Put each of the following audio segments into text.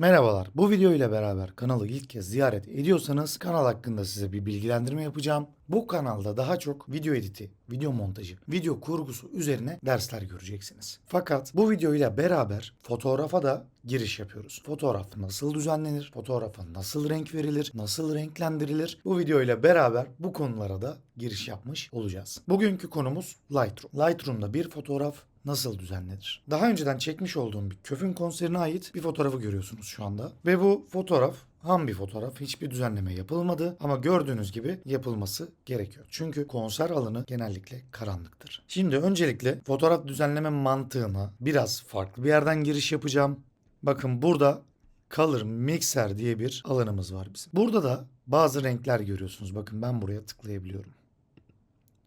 Merhabalar. Bu video ile beraber kanalı ilk kez ziyaret ediyorsanız kanal hakkında size bir bilgilendirme yapacağım. Bu kanalda daha çok video editi, video montajı, video kurgusu üzerine dersler göreceksiniz. Fakat bu video ile beraber fotoğrafa da giriş yapıyoruz. Fotoğraf nasıl düzenlenir? Fotoğrafa nasıl renk verilir? Nasıl renklendirilir? Bu video ile beraber bu konulara da giriş yapmış olacağız. Bugünkü konumuz Lightroom. Lightroom'da bir fotoğraf nasıl düzenlenir? Daha önceden çekmiş olduğum bir Köfün konserine ait bir fotoğrafı görüyorsunuz şu anda. Ve bu fotoğraf ham bir fotoğraf. Hiçbir düzenleme yapılmadı ama gördüğünüz gibi yapılması gerekiyor. Çünkü konser alanı genellikle karanlıktır. Şimdi öncelikle fotoğraf düzenleme mantığına biraz farklı bir yerden giriş yapacağım. Bakın burada Color Mixer diye bir alanımız var bizim. Burada da bazı renkler görüyorsunuz. Bakın ben buraya tıklayabiliyorum.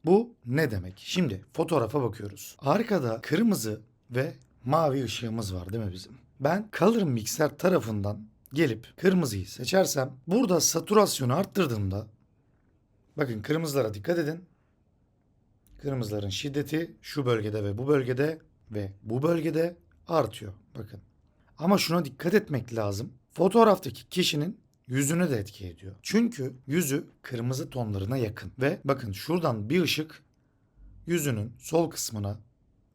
Bu ne demek? Şimdi fotoğrafa bakıyoruz. Arkada kırmızı ve mavi ışığımız var değil mi bizim? Ben Color Mixer tarafından gelip kırmızıyı seçersem burada satürasyonu arttırdığımda bakın kırmızılara dikkat edin. Kırmızıların şiddeti şu bölgede ve bu bölgede ve bu bölgede artıyor. Bakın. Ama şuna dikkat etmek lazım. Fotoğraftaki kişinin yüzünü de etki ediyor. Çünkü yüzü kırmızı tonlarına yakın. Ve bakın şuradan bir ışık yüzünün sol kısmına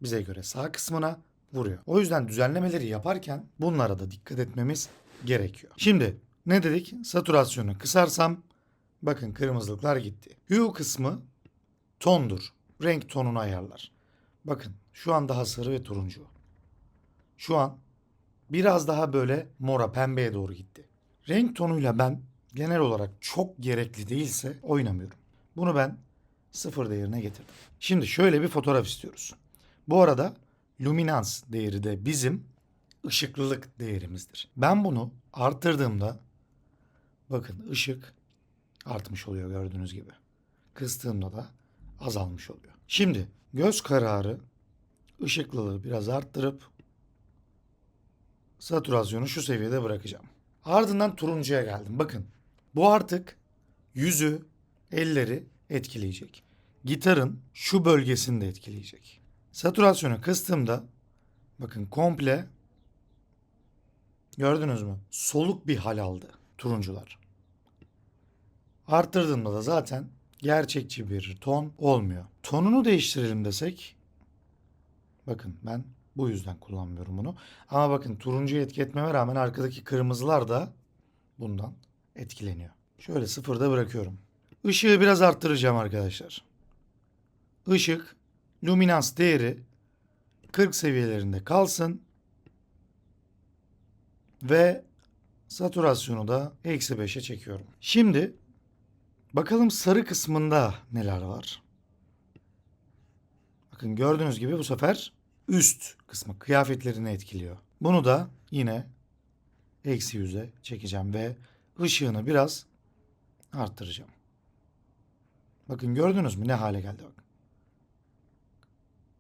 bize göre sağ kısmına vuruyor. O yüzden düzenlemeleri yaparken bunlara da dikkat etmemiz gerekiyor. Şimdi ne dedik? Satürasyonu kısarsam bakın kırmızılıklar gitti. Hue kısmı tondur. Renk tonunu ayarlar. Bakın şu an daha sarı ve turuncu. Şu an biraz daha böyle mora pembeye doğru gitti. Renk tonuyla ben genel olarak çok gerekli değilse oynamıyorum. Bunu ben sıfır değerine getirdim. Şimdi şöyle bir fotoğraf istiyoruz. Bu arada luminans değeri de bizim ışıklılık değerimizdir. Ben bunu arttırdığımda bakın ışık artmış oluyor gördüğünüz gibi. Kıstığımda da azalmış oluyor. Şimdi göz kararı ışıklılığı biraz arttırıp satürasyonu şu seviyede bırakacağım. Ardından turuncuya geldim. Bakın bu artık yüzü, elleri etkileyecek. Gitarın şu bölgesini de etkileyecek. Satürasyonu kıstığımda bakın komple gördünüz mü? Soluk bir hal aldı turuncular. Arttırdığımda da zaten gerçekçi bir ton olmuyor. Tonunu değiştirelim desek bakın ben bu yüzden kullanmıyorum bunu. Ama bakın turuncuyu etki etmeme rağmen arkadaki kırmızılar da bundan etkileniyor. Şöyle sıfırda bırakıyorum. Işığı biraz arttıracağım arkadaşlar. Işık, luminans değeri 40 seviyelerinde kalsın. Ve satürasyonu da eksi 5'e çekiyorum. Şimdi bakalım sarı kısmında neler var. Bakın gördüğünüz gibi bu sefer üst kısmı kıyafetlerini etkiliyor. Bunu da yine eksi yüze çekeceğim ve ışığını biraz arttıracağım. Bakın gördünüz mü ne hale geldi bak.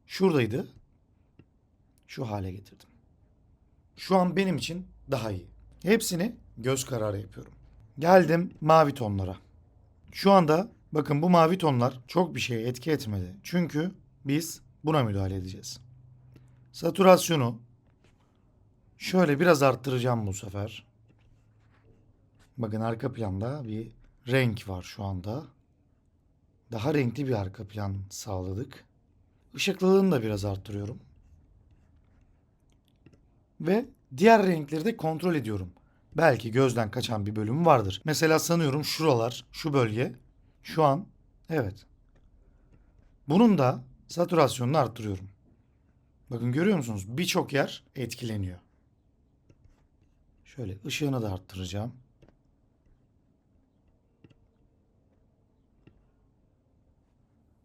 Şuradaydı. Şu hale getirdim. Şu an benim için daha iyi. Hepsini göz kararı yapıyorum. Geldim mavi tonlara. Şu anda bakın bu mavi tonlar çok bir şeye etki etmedi. Çünkü biz buna müdahale edeceğiz. Satürasyonu şöyle biraz arttıracağım bu sefer. Bakın arka planda bir renk var şu anda. Daha renkli bir arka plan sağladık. Işıklılığını da biraz arttırıyorum. Ve diğer renkleri de kontrol ediyorum. Belki gözden kaçan bir bölüm vardır. Mesela sanıyorum şuralar, şu bölge şu an evet. Bunun da satürasyonunu arttırıyorum. Bakın görüyor musunuz? Birçok yer etkileniyor. Şöyle ışığını da arttıracağım.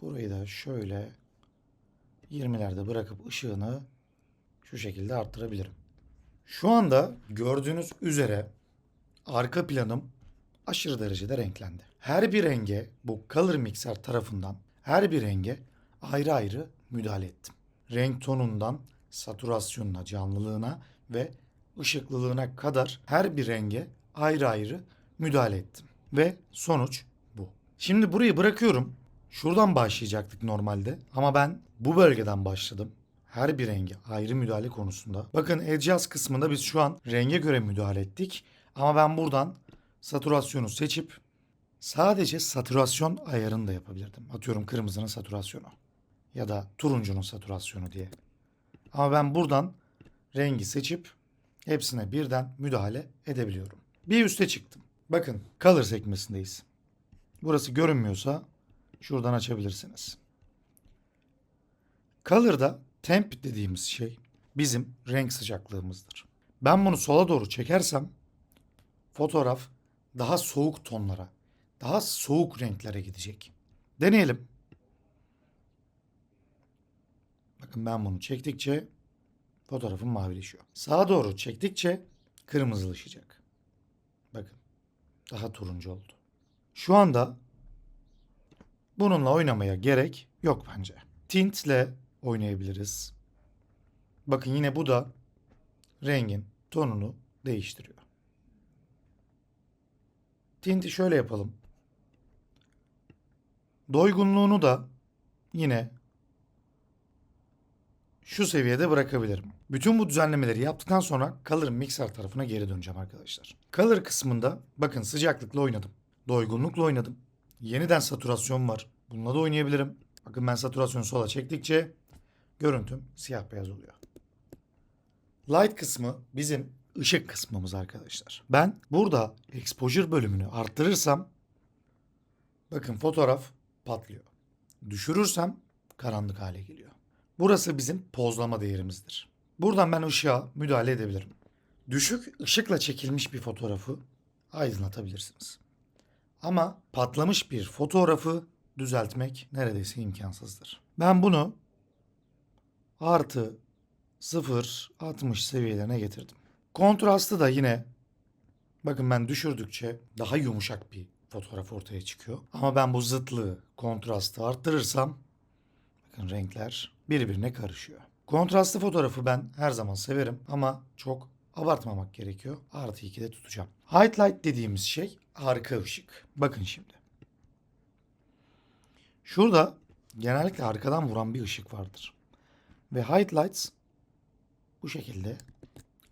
Burayı da şöyle 20'lerde bırakıp ışığını şu şekilde arttırabilirim. Şu anda gördüğünüz üzere arka planım aşırı derecede renklendi. Her bir renge bu Color Mixer tarafından her bir renge ayrı ayrı müdahale ettim. Renk tonundan satürasyonuna, canlılığına ve ışıklılığına kadar her bir renge ayrı ayrı müdahale ettim. Ve sonuç bu. Şimdi burayı bırakıyorum. Şuradan başlayacaktık normalde ama ben bu bölgeden başladım. her bir renge ayrı müdahale konusunda. Bakın adjust kısmında biz şu an renge göre müdahale ettik. Ama ben buradan saturasyonu seçip sadece saturasyon ayarını da yapabilirdim. Atıyorum kırmızının saturasyonu ya da turuncunun saturasyonu diye. Ama ben buradan rengi seçip hepsine birden müdahale edebiliyorum. Bir üste çıktım. Bakın color sekmesindeyiz. Burası görünmüyorsa şuradan açabilirsiniz. Color'da temp dediğimiz şey bizim renk sıcaklığımızdır. Ben bunu sola doğru çekersem fotoğraf daha soğuk tonlara, daha soğuk renklere gidecek. Deneyelim. Bakın ben bunu çektikçe fotoğrafım mavileşiyor. Sağa doğru çektikçe kırmızılaşacak. Bakın daha turuncu oldu. Şu anda bununla oynamaya gerek yok bence. Tintle oynayabiliriz. Bakın yine bu da rengin tonunu değiştiriyor. Tinti şöyle yapalım. Doygunluğunu da yine şu seviyede bırakabilirim. Bütün bu düzenlemeleri yaptıktan sonra Color Mixer tarafına geri döneceğim arkadaşlar. Color kısmında bakın sıcaklıkla oynadım. Doygunlukla oynadım. Yeniden saturasyon var. Bununla da oynayabilirim. Bakın ben saturasyonu sola çektikçe görüntüm siyah beyaz oluyor. Light kısmı bizim ışık kısmımız arkadaşlar. Ben burada exposure bölümünü arttırırsam bakın fotoğraf patlıyor. Düşürürsem karanlık hale geliyor. Burası bizim pozlama değerimizdir. Buradan ben ışığa müdahale edebilirim. Düşük ışıkla çekilmiş bir fotoğrafı aydınlatabilirsiniz. Ama patlamış bir fotoğrafı düzeltmek neredeyse imkansızdır. Ben bunu artı 0-60 seviyelerine getirdim. Kontrastı da yine bakın ben düşürdükçe daha yumuşak bir fotoğraf ortaya çıkıyor. Ama ben bu zıtlığı, kontrastı arttırırsam bakın renkler birbirine karışıyor. Kontrastlı fotoğrafı ben her zaman severim ama çok abartmamak gerekiyor. Artı 2'de tutacağım. Highlight dediğimiz şey arka ışık. Bakın şimdi. Şurada genellikle arkadan vuran bir ışık vardır. Ve highlights bu şekilde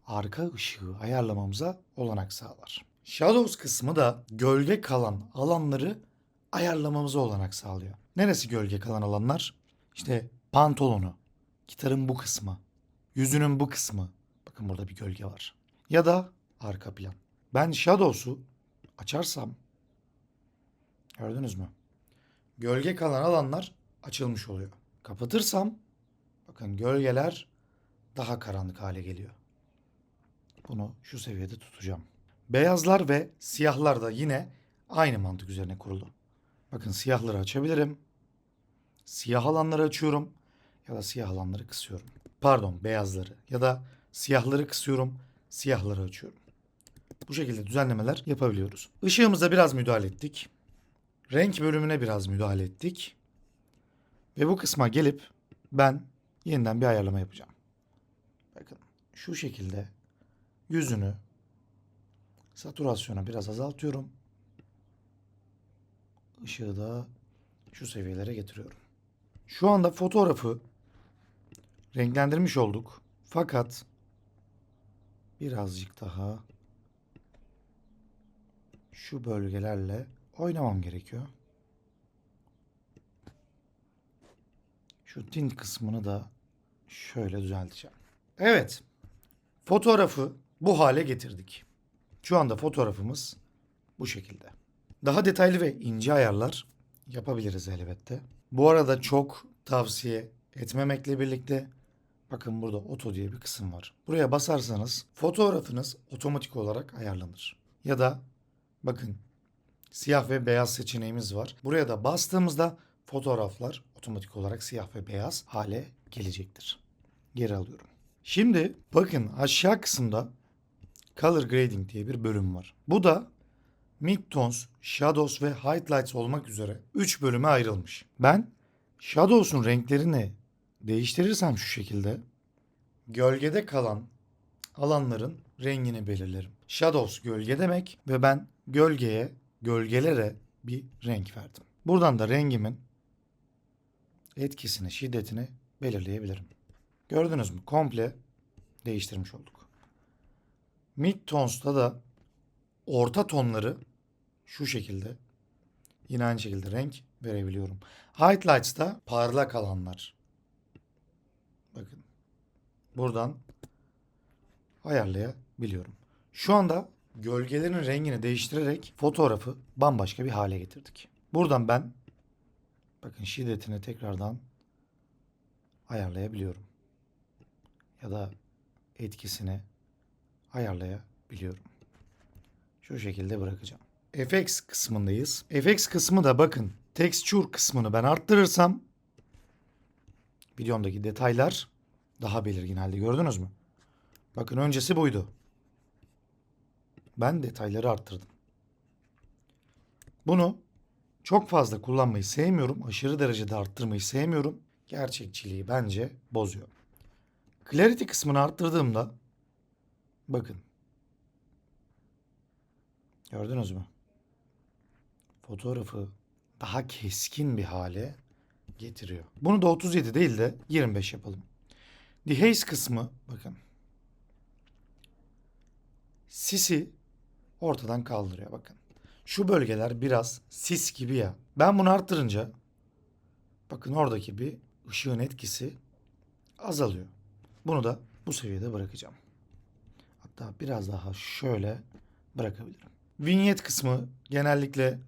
arka ışığı ayarlamamıza olanak sağlar. Shadows kısmı da gölge kalan alanları ayarlamamıza olanak sağlıyor. Neresi gölge kalan alanlar? İşte pantolonu, gitarın bu kısmı, yüzünün bu kısmı. Bakın burada bir gölge var. Ya da arka plan. Ben Shadows'u açarsam gördünüz mü? Gölge kalan alanlar açılmış oluyor. Kapatırsam bakın gölgeler daha karanlık hale geliyor. Bunu şu seviyede tutacağım. Beyazlar ve siyahlar da yine aynı mantık üzerine kurulu. Bakın siyahları açabilirim. Siyah alanları açıyorum ya da siyah alanları kısıyorum. Pardon beyazları ya da siyahları kısıyorum, siyahları açıyorum. Bu şekilde düzenlemeler yapabiliyoruz. Işığımıza biraz müdahale ettik. Renk bölümüne biraz müdahale ettik. Ve bu kısma gelip ben yeniden bir ayarlama yapacağım. Bakın şu şekilde yüzünü saturasyona biraz azaltıyorum. Işığı da şu seviyelere getiriyorum. Şu anda fotoğrafı renklendirmiş olduk. Fakat birazcık daha şu bölgelerle oynamam gerekiyor. Şu tint kısmını da şöyle düzelteceğim. Evet. Fotoğrafı bu hale getirdik. Şu anda fotoğrafımız bu şekilde. Daha detaylı ve ince ayarlar yapabiliriz elbette. Bu arada çok tavsiye etmemekle birlikte bakın burada oto diye bir kısım var. Buraya basarsanız fotoğrafınız otomatik olarak ayarlanır. Ya da bakın siyah ve beyaz seçeneğimiz var. Buraya da bastığımızda fotoğraflar otomatik olarak siyah ve beyaz hale gelecektir. Geri alıyorum. Şimdi bakın aşağı kısımda Color Grading diye bir bölüm var. Bu da Midtones, Shadows ve Highlights olmak üzere 3 bölüme ayrılmış. Ben Shadows'un renklerini değiştirirsem şu şekilde gölgede kalan alanların rengini belirlerim. Shadows gölge demek ve ben gölgeye, gölgelere bir renk verdim. Buradan da rengimin etkisini, şiddetini belirleyebilirim. Gördünüz mü? Komple değiştirmiş olduk. Mid tones'ta da orta tonları şu şekilde yine aynı şekilde renk verebiliyorum. Highlights'ta parlak alanlar. Buradan ayarlayabiliyorum. Şu anda gölgelerin rengini değiştirerek fotoğrafı bambaşka bir hale getirdik. Buradan ben bakın şiddetini tekrardan ayarlayabiliyorum. Ya da etkisini ayarlayabiliyorum. Şu şekilde bırakacağım. FX kısmındayız. FX kısmı da bakın texture kısmını ben arttırırsam videomdaki detaylar daha belirgin halde gördünüz mü? Bakın öncesi buydu. Ben detayları arttırdım. Bunu çok fazla kullanmayı sevmiyorum. Aşırı derecede arttırmayı sevmiyorum. Gerçekçiliği bence bozuyor. Clarity kısmını arttırdığımda bakın. Gördünüz mü? Fotoğrafı daha keskin bir hale getiriyor. Bunu da 37 değil de 25 yapalım. Dehaze kısmı bakın. Sisi ortadan kaldırıyor bakın. Şu bölgeler biraz sis gibi ya. Ben bunu arttırınca bakın oradaki bir ışığın etkisi azalıyor. Bunu da bu seviyede bırakacağım. Hatta biraz daha şöyle bırakabilirim. Vignette kısmı genellikle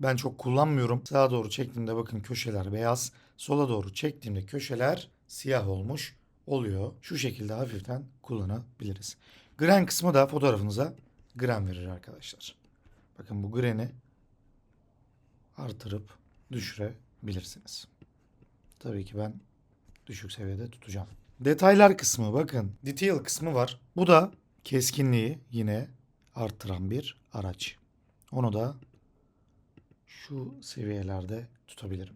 ben çok kullanmıyorum. Sağa doğru çektiğimde bakın köşeler beyaz. Sola doğru çektiğimde köşeler siyah olmuş oluyor. Şu şekilde hafiften kullanabiliriz. Gren kısmı da fotoğrafınıza gren verir arkadaşlar. Bakın bu greni artırıp düşürebilirsiniz. Tabii ki ben düşük seviyede tutacağım. Detaylar kısmı bakın. Detail kısmı var. Bu da keskinliği yine arttıran bir araç. Onu da şu seviyelerde tutabilirim.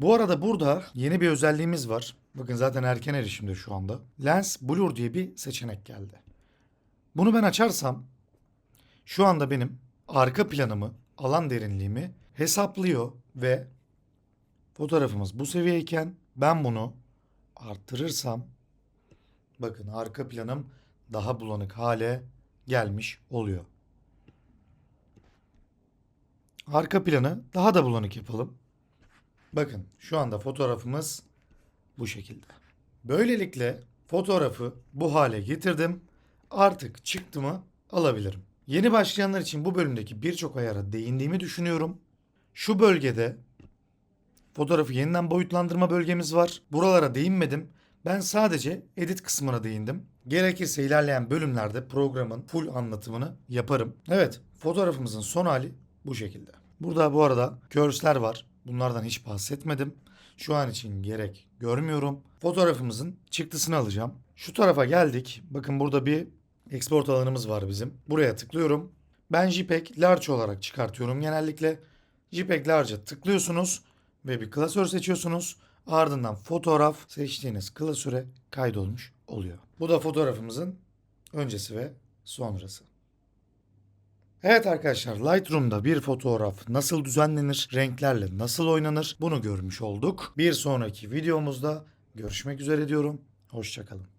Bu arada burada yeni bir özelliğimiz var. Bakın zaten erken erişimde şu anda. Lens Blur diye bir seçenek geldi. Bunu ben açarsam şu anda benim arka planımı, alan derinliğimi hesaplıyor ve fotoğrafımız bu seviyeyken ben bunu arttırırsam bakın arka planım daha bulanık hale gelmiş oluyor. Arka planı daha da bulanık yapalım. Bakın şu anda fotoğrafımız bu şekilde. Böylelikle fotoğrafı bu hale getirdim. Artık çıktımı alabilirim. Yeni başlayanlar için bu bölümdeki birçok ayara değindiğimi düşünüyorum. Şu bölgede fotoğrafı yeniden boyutlandırma bölgemiz var. Buralara değinmedim. Ben sadece edit kısmına değindim. Gerekirse ilerleyen bölümlerde programın full anlatımını yaparım. Evet, fotoğrafımızın son hali bu şekilde. Burada bu arada cursler var. Bunlardan hiç bahsetmedim. Şu an için gerek görmüyorum. Fotoğrafımızın çıktısını alacağım. Şu tarafa geldik. Bakın burada bir export alanımız var bizim. Buraya tıklıyorum. Ben JPEG Large olarak çıkartıyorum genellikle. JPEG Large'a tıklıyorsunuz ve bir klasör seçiyorsunuz. Ardından fotoğraf seçtiğiniz klasöre kaydolmuş oluyor. Bu da fotoğrafımızın öncesi ve sonrası. Evet arkadaşlar Lightroom'da bir fotoğraf nasıl düzenlenir, renklerle nasıl oynanır bunu görmüş olduk. Bir sonraki videomuzda görüşmek üzere diyorum. Hoşçakalın.